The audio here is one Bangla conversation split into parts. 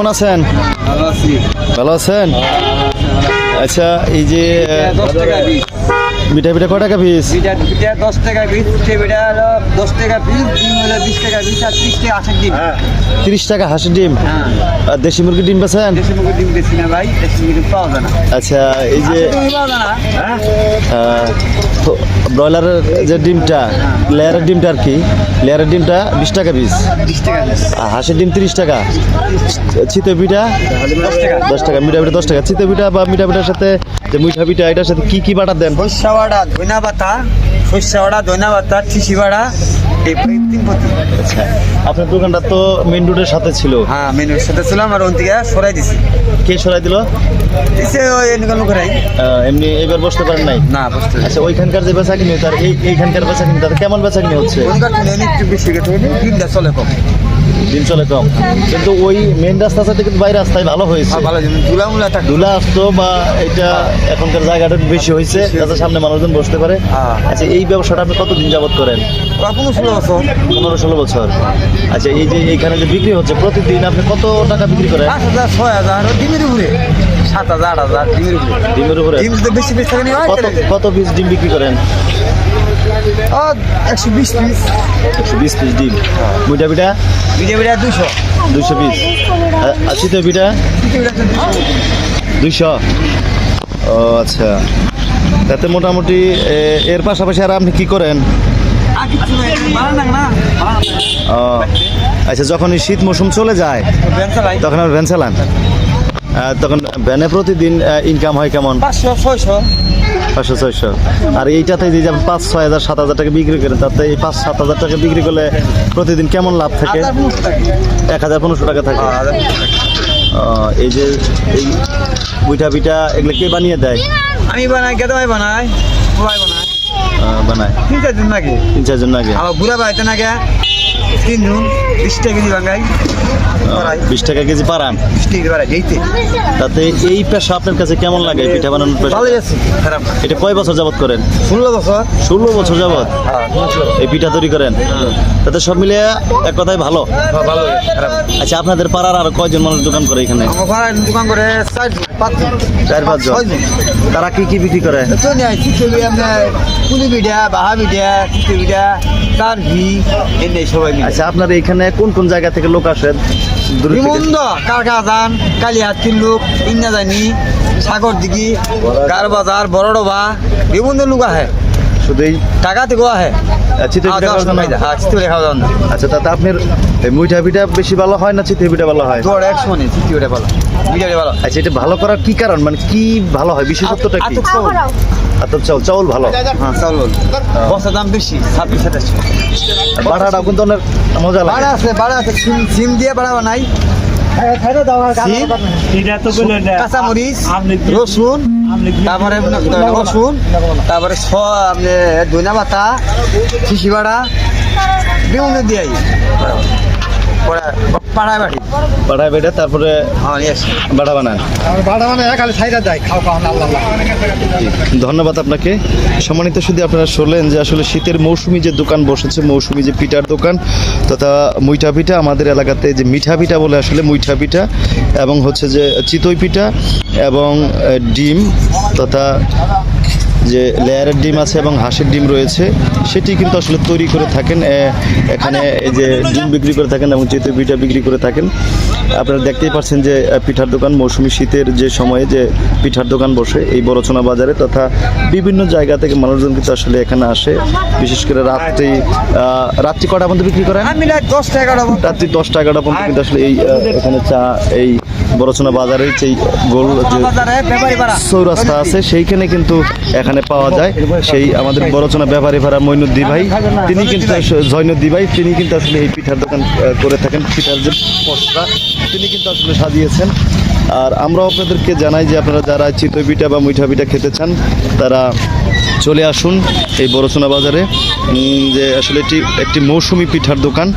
কেমন আছেন? ভালো আছেন? আচ্ছা এই যে মিঠা পিঠা কয় টাকা পিস বিটা বিটা দশ টাকা পিস বিটা হলো দশ টাকা পিস ডিম হলো বিশ টাকা পিস আর ত্রিশ টাকা আশের ডিম। তিরিশ টাকা হাঁসের ডিম? হ্যাঁ। আর দেশি মুরগির ডিম বেছেন দেশি মুখের ডিম বেশি না ভাই দেশি মুখের পাওয়া যায় না। আচ্ছা এই যে পাওয়া যায় না। তো ব্রয়লারের যে ডিমটা লেয়ারের ডিমটা আর কি লেয়ারের ডিমটা বিশ টাকা পিস আর হাঁসের ডিম তিরিশ টাকা। চিতে পিঠা দশ টাকা। দশ টাকা মিঠা পিঠা দশ টাকা। চিতে পিঠা বা মিঠা পিঠার সাথে যে মিঠা পিঠা এটার সাথে কি কি বাটার দেন? সর্ষা বাড়া ধনা পাতা সর্ষা বাড়া ধনা পাতা তিন পতি আচ্ছা আপনার দোকানটা তো মেন রোডের সাথে ছিল। হ্যাঁ মেনুর সাথে ছিলাম আর ওন থেকে সরাই দিছি। কে সরাই দিল? দিছে ওই এনকাল করে এমনি এবার বসতে পারেন নাই? না বুঝতে আচ্ছা ওইখানকার যে বেচা কিনে তার এই এইখানকার বেচা কিনে তার কেমন বেচা কিনে হচ্ছে? ওনকার কিনে একটু বেশি কেটে দিনটা চলে কম। দিন চলে কম কিন্তু ওই মেন রাস্তা সাথে কিন্তু বাইরে রাস্তায় ভালো হয়েছে। ধুলা আসতো বা এটা এখনকার জায়গাটা বেশি হয়েছে যাতে সামনে মানুষজন বসতে পারে। হ্যাঁ। আচ্ছা এই ব্যবসাটা আপনি কতদিন যাবত করেন? কোনো ষোলো বছর। পনেরো ষোলো বছর। আচ্ছা এই যে এইখানে যে বিক্রি হচ্ছে প্রতিদিন আপনি কত টাকা বিক্রি করেন? পাঁচ হাজার ছয় হাজার ডিমের উপরে। সাত হাজার আট হাজার ডিমের উপরে। ডিমের উপরে। ডিম তো বেশি বেশি কত কত পিস ডিম বিক্রি করেন? একশো বিশ পিস একশো বিশ পিস ডিম। পিঠা? দুশো দুশো পিস আর চিতে পিঠা? দুইশো। ও আচ্ছা। তাতে মোটামুটি এর পাশাপাশি আর আপনি কি করেন? আচ্ছা যখন শীত মৌসুম চলে যায় তখন আর ভ্যান চালান? তখন ভ্যানে প্রতিদিন ইনকাম হয় কেমন? পাঁচশো ছয়শো। পাঁচশো ছয়শো। আর এইটাতে যে যেমন পাঁচ ছয় হাজার সাত হাজার টাকা বিক্রি করেন তাতে এই পাঁচ সাত হাজার টাকা বিক্রি করলে প্রতিদিন কেমন লাভ থাকে? এক হাজার পনেরোশো টাকা থাকে। হ্যাঁ, এই যে এই পিঠা পিঠা এগুলো কে বানিয়ে দেয়? আমি বানাই ভাই বানাই? বানাই বানায়। তিন চারজন নাকি তিন চারজন আগে আমার বুড়া বাড়িতে নাকি তিনজন বিশ টাকা কেজি বাড়াই বিশ টাকা কেজি পারান বিশ টাকা বাড়াই এইতে তাতে এই পেশা আপনার কাছে কেমন লাগে পিঠা বানানোর পেশা? ভালোই আছে খারাপ। এটা কয় বছর যাবত করেন? ষোলো বছর। ষোলো বছর যাবত এই পিঠা তৈরি করেন? তাতে সব মিলিয়ে এক কথায় ভালো? হ্যাঁ, ভালো আচ্ছা আপনাদের পাড়ার আর কয়জন মানুষ দোকান করে এখানে? আমার দোকান করে চার পাঁচজন তারা কি কি বিক্রি করে? পুলি পিঠা বাহা পিঠা চিতই পিঠা তার ঘি এনে সবাই আচ্ছা আপনার এখানে কোন কোন জায়গা থেকে লোক আসেন দূর কারকাজান বিমন্দ কারখাজান কালিহাত তিনলুক ইন্নাজানি সাগর দিঘি কারবাজার বড়ডোবা বিভিন্ন লোক আহে। শুধু এই টাকা থেকেও আহে চিতই পিঠা খাওয়ার জন্য? হ্যাঁ চিতই খাওয়া যান না আচ্ছা তাতে আপনার এই মুইঠা পিঠা বেশি ভালো হয় না চিতই পিঠা ভালো হয়? তোর একশো নেই চিতই পিঠা ভালো। বিরিয়ানি ভালো। আচ্ছা এটা ভালো করার কি কারণ? মানে কি ভালো হয়? বিশেষত্বটা কি? আতপ চাউল। চাউল। চাউল ভালো? হ্যাঁ চাউল ভালো। বস্তার দাম বেশি ছাব্বিশ সাতাশশো বাড়াটা কিন্তু অনেক মজা লাগে। বাড়া আছে বাড়া আছে। সিম সিম দিয়ে বাড়া বানাই সিম কাঁচামরিচ রসুন তারপরে রসুন তারপরে ছ আপনি ধনিয়া পাতা শিশি বাড়া বিভিন্ন দিয়ে পাড়ায় বাড়ি। বাড়ায় বেটে তারপরে হ্যাঁ নিয়ে আসি। বাড়া বানান বাড়া খালি সাইডা যায় খাও খাও আল্লাহ ধন্যবাদ আপনাকে। সম্মানিত শুধু আপনারা শুনলেন যে আসলে শীতের মৌসুমি যে দোকান বসেছে মৌসুমি যে পিঠার দোকান তথা মুইঠা পিঠা আমাদের এলাকাতে যে মিঠা পিঠা বলে আসলে মুইঠা পিঠা এবং হচ্ছে যে চিতই পিঠা এবং ডিম তথা যে লেয়ারের ডিম আছে এবং হাঁসের ডিম রয়েছে সেটি কিন্তু আসলে তৈরি করে থাকেন এখানে এই যে ডিম বিক্রি করে থাকেন এবং চিতই পিঠা বিক্রি করে থাকেন আপনারা দেখতেই পাচ্ছেন যে পিঠার দোকান মৌসুমি শীতের যে সময়ে যে পিঠার দোকান বসে এই বড়চনা বাজারে তথা বিভিন্ন জায়গা থেকে মানুষজন কিন্তু আসলে এখানে আসে বিশেষ করে রাত্রি রাত্রি কটা পর্যন্ত বিক্রি করেন? রাত্রি দশটা এগারোটা পর্যন্ত কিন্তু আসলে এই এখানে চা এই বড়চনা বাজারের যেই গোল যে চৌরাস্তা আছে, সেইখানে কিন্তু এখানে পাওয়া যায়। সেই আমাদের বড়চনা ব্যাপারে ভাড়া মইনুদ্দি ভাই, তিনি কিন্তু জৈনুদ্দি ভাই, তিনি কিন্তু আসলে এই পিঠার দোকান করে থাকেন। পিঠার যে পশরা তিনি কিন্তু আসলে সাজিয়েছেন। আর আমরাও আপনাদেরকে জানাই যে আপনারা যারা চিতই পিঠা বা মুইঠা পিঠা খেতে চান, তারা চলে আসুন এই বড়সোনা বাজারে। যে আসলে এটি একটি মৌসুমি পিঠার দোকান।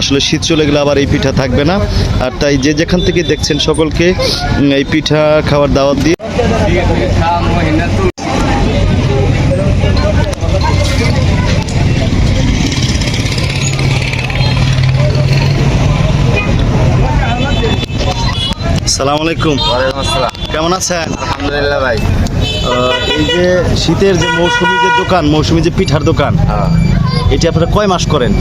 আসলে শীত চলে গেলে আবার এই পিঠা থাকবে না। আর তাই যে যেখান থেকে দেখছেন সকলকে এই পিঠা খাওয়ার দাওয়াত দিয়ে সালাম আলাইকুম। কেমন আছেন? আলহামদুলিল্লাহ ভাই। এই যে শীতের যে মৌসুমি যে দোকান মৌসুমি যে পিঠার দোকান হ্যাঁ। এটি আপনারা কয় মাস করেন?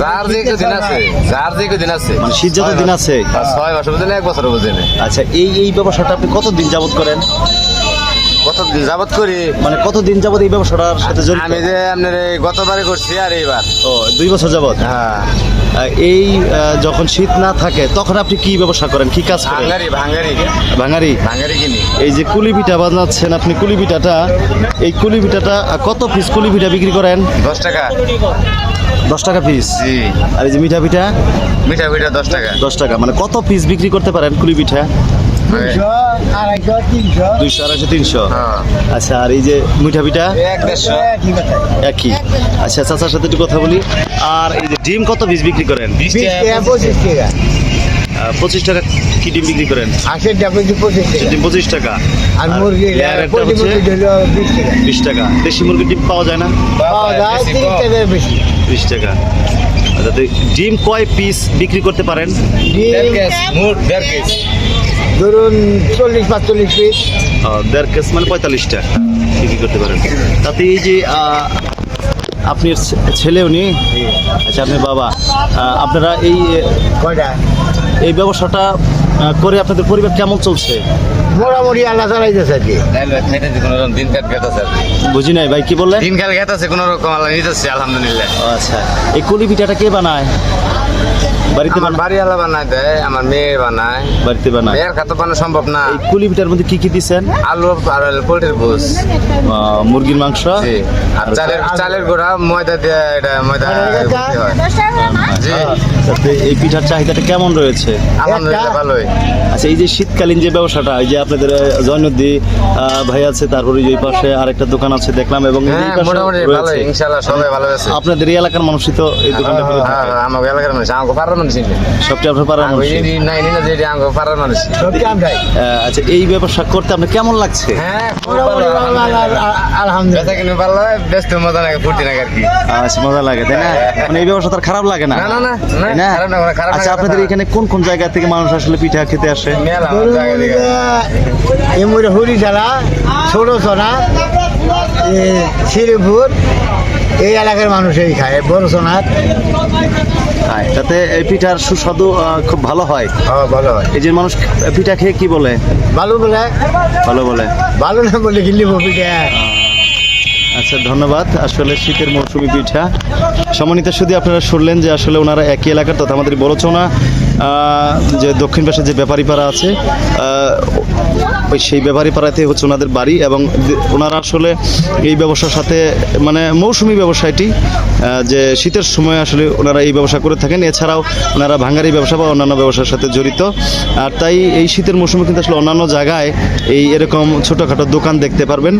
যার যে দিন আছে যার যে দিন আছে। মানে শীত যত দিন আছে? আর ছয় মাস বুঝেন এক বছর বুঝেন আচ্ছা এই এই ব্যবসাটা আপনি কতদিন যাবত করেন? কত দিন যাবত করি? মানে কতদিন যাবত এই ব্যবসাটার সাথে জড়িত? আমি যে আপনার গতবারে করছি আর এইবার। ও দুই বছর যাবত হ্যাঁ। এই যখন শীত না থাকে তখন আপনি কি ব্যবসা করেন? কি কাজ করেন? ভাঙারি ভাঙারি ভাঙারি ভাঙারি কিনি। এই যে কুলি পিঠা বানাচ্ছেন আপনি কুলি পিঠাটা এই কুলি পিঠাটা কত পিস কুলি পিঠা বিক্রি করেন? দশ টাকা। দশ টাকা পিস জি। আর এই যে মিঠা পিঠা? মিঠা পিঠা দশ টাকা। দশ টাকা মানে কত পিস বিক্রি করতে পারেন কুলি পিঠা? দুইশো আড়াইশো তিনশো। হ্যাঁ। আচ্ছা আর এই যে মিঠা পিঠা? একই আচ্ছা চাচার সাথে একটু কথা বলি। আর এই যে ডিম কত পিস বিক্রি করেন? পঁচিশ টাকা। কি ডিম বিক্রি করেন? হাঁসের ডাবল পঁচিশ টাকা। ডিম পঁচিশ টাকা। আর মুরগি বিশ টাকা। দেশি মুরগির ডিম পাওয়া যায় না? পাওয়া যায় তিরিশ কম। বেশি। বিশ টাকা। আচ্ছা তুই ডিম কয় পিস বিক্রি করতে পারেন? দেড় কেস মোট দেড় কেস। ধরুন চল্লিশ পাঁচচল্লিশ পিস দেড় কেস মানে পঁয়তাল্লিশটা বিক্রি করতে পারেন। তাতে এই যে আপনি ছেলে উনি? আচ্ছা আপনার বাবা আপনারা এই কয়টা? এই ব্যবসাটা করে আপনাদের পরিবার কেমন চলছে? মোটামুটি আল্লাহ চালাইতেছে আর কি। খাইতেছে কোনো রকম দিন কাট গেতেছে আর কি। বুঝি নাই ভাই কি বললেন? দিন কাল গেতেছে কোনো রকম আল্লাহ নিতেছে আলহামদুলিল্লাহ। আচ্ছা এই কুলি পিঠাটা কে বানায়? বাড়িতে আমার বাড়ি আলা বানায় দেয় আমার মেয়ে বানায়। বাড়িতে বানায়? মেয়ের খাতে বানানো সম্ভব না। এই কুলি পিঠার মধ্যে কি কি দিচ্ছেন আলু আর পোল্ট্রির আহ, মুরগির মাংস? আর চালের চালের গোড়া ময়দা দিয়ে এটা ময়দা হয়। এই পিঠার চাহিদাটা কেমন রয়েছে? আলহামদুলিল্লাহ ভালোই। আচ্ছা এই যে শীতকালীন যে ব্যবসাটা এই যে আপনাদের জয়নদী ভাই আছে তারপরে এই পাশে আরেকটা দোকান আছে দেখলাম এবং হ্যাঁ সবাই ভালো আছে। আপনাদের এই এলাকার মানুষই তো এই দোকানটা হ্যাঁ হ্যাঁ, আমার এলাকার মানুষ আমাকে পাড়ার মানুষ চিনি। আপনার পাড়ার মানুষ। নাই না যেটি আমাকে পাড়ার মানুষ। আচ্ছা এই ব্যবসা করতে আপনার কেমন লাগছে? হ্যাঁ আলহামদুলিল্লাহ। হয় ব্যস্ত মজা লাগে ফুর্তি লাগে আর কি। আচ্ছা মজা লাগে তাই না? মানে এই ব্যবসা তার খারাপ লাগে না না, না, না, আচ্ছা আপনাদের এখানে কোন কোন জায়গা থেকে মানুষ আসলে পিঠা খেতে আসে? এমুরে হরি ছোট সোনা শ্রীপুর এই এলাকার মানুষই খায় বড় সোনার খায়। তাতে এই পিঠার সুস্বাদু আহ, খুব ভালো হয়। হ্যাঁ ভালো হয়। এই যে মানুষ পিঠা খেয়ে কি বলে? ভালো বলে। ভালো বলে। ভালো না বলে কিনলি পিঠা। আচ্ছা ধন্যবাদ। আসলে শীতের মৌসুমি পিঠা। সমন্বিত শুধু আপনারা শুনলেন যে আসলে ওনারা একই এলাকার, তথা আমাদের বলোচনা যে দক্ষিণ পাশে যে ব্যাপারী পাড়া আছে ওই সেই ব্যাপারী পাড়াতে হচ্ছে ওনাদের বাড়ি এবং ওনারা আসলে এই ব্যবসার সাথে মানে মৌসুমি ব্যবসায়টি যে শীতের সময় আসলে ওনারা এই ব্যবসা করে থাকেন। এছাড়াও ওনারা ভাঙ্গারি ব্যবসা বা অন্যান্য ব্যবসার সাথে জড়িত। আর তাই এই শীতের মৌসুমে কিন্তু আসলে অন্যান্য জায়গায় এই এরকম ছোটোখাটো দোকান দেখতে পারবেন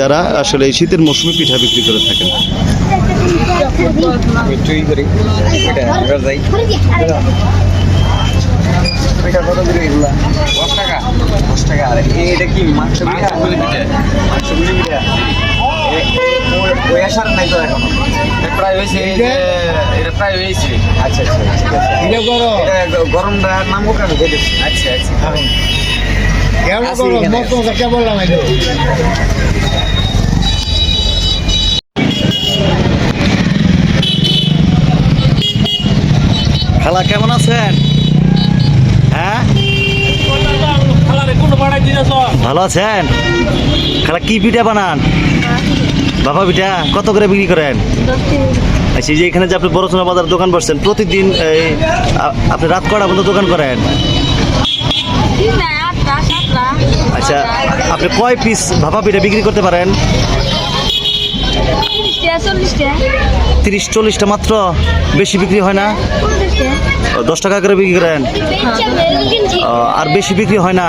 যারা আসলে এই শীতের মৌসুমে পিঠা বিক্রি করে থাকেন। দশ টাকা? দশ টাকা। আর এটা কি মাংস পিঠা মাংস পিঠা ওই আসার নাই তো এখনও? প্রায় হয়েছে এটা প্রায় হয়েছে। আচ্ছা আচ্ছা ঠিক আছে। এটা গরম। এটা গরমটা নাম ওখানে দেখেছি আচ্ছা আচ্ছা। কেমন গরম? কেমন বললাম খালা কেমন আছেন? হ্যাঁ? ভালো আছেন? খালা কি পিঠা বানান? বাবা পিঠা কত করে বিক্রি করেন? আচ্ছা যে এখানে যে আপনি বড়চনা বাজার দোকান বসছেন প্রতিদিন এই আপনি রাত কটা পর্যন্ত দোকান করেন? আচ্ছা আপনি কয় পিস ভাপা পিঠা বিক্রি করতে পারেন? তিরিশ চল্লিশটা মাত্র? বেশি বিক্রি হয় না? দশ টাকা করে বিক্রি করেন? ও, আর বেশি বিক্রি হয় না?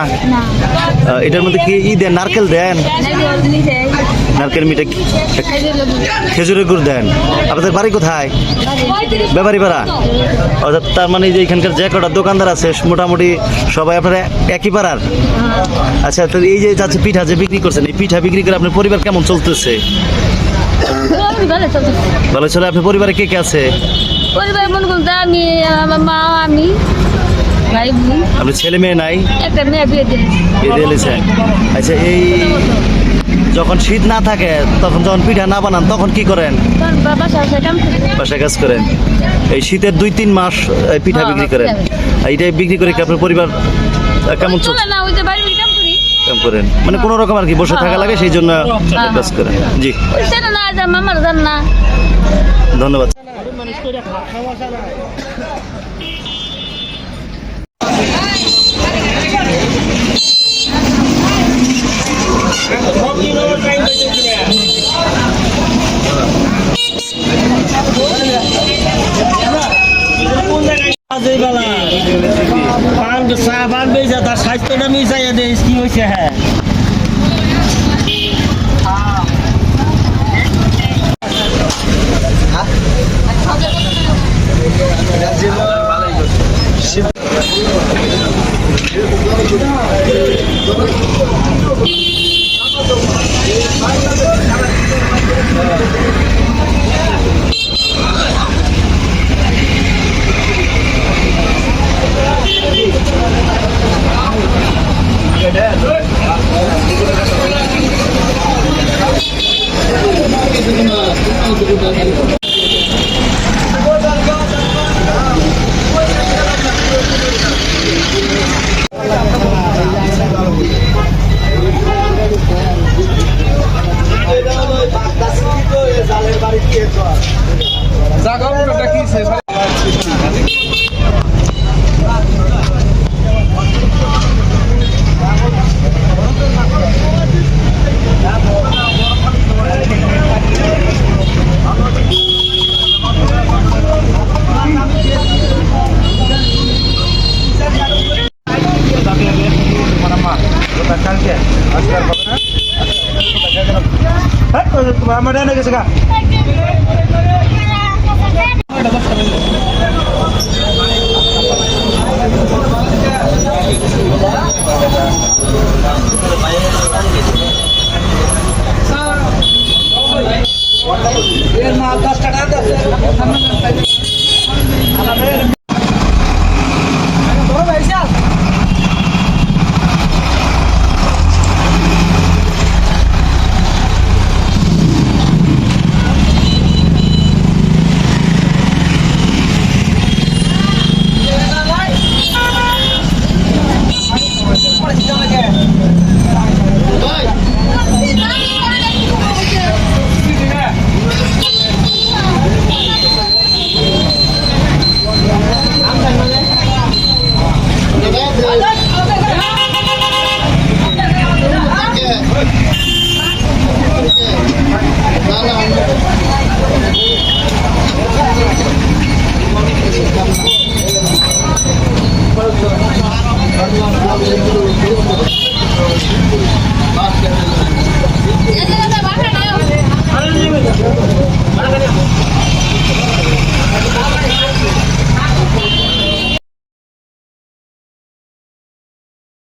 এটার মধ্যে কি ই দেন? নারকেল দেন? নারকেল মিঠা খেজুরের গুড়। দেন। আপনাদের বাড়ি কোথায়? ব্যাপারী পাড়া। অর্থাৎ তার মানে যে এখানকার যে কটা দোকানদার আছে মোটামুটি সবাই আপনারা একই পাড়ার? আচ্ছা তো এই যে যাচ্ছে পিঠা যে বিক্রি করছেন এই পিঠা বিক্রি করে আপনার পরিবার কেমন চলতেছে? ভালো চলে আপনার পরিবারে কে কে আছে? পরিবার মনে করতে আমি আমার মা আমি। ভাই বোন আপনার ছেলে মেয়ে নাই? একটা মেয়ে বিয়ে দিয়েছে। বিয়ে দিয়ে আচ্ছা এই যখন শীত না থাকে তখন যখন পিঠা না বানান তখন কি করেন? বাসায় কাজ করেন। এই শীতের দুই তিন মাস পিঠা হ্যাঁ, বিক্রি করেন। হ্যাঁ। এইটাই বিক্রি করে কি আপনার পরিবার কেমন চলছে? চলে না ওই যে বাড়ির কাম করেন। মানে কোনো রকম আর কি বসে থাকা লাগে সেই জন্য কাজ করেন। জি। ওই না ধন্যবাদ পান চা পান বেচা তার স্বাস্থ্যটা মিশাইয়া দেয় কি হয়েছে হ্যাঁ?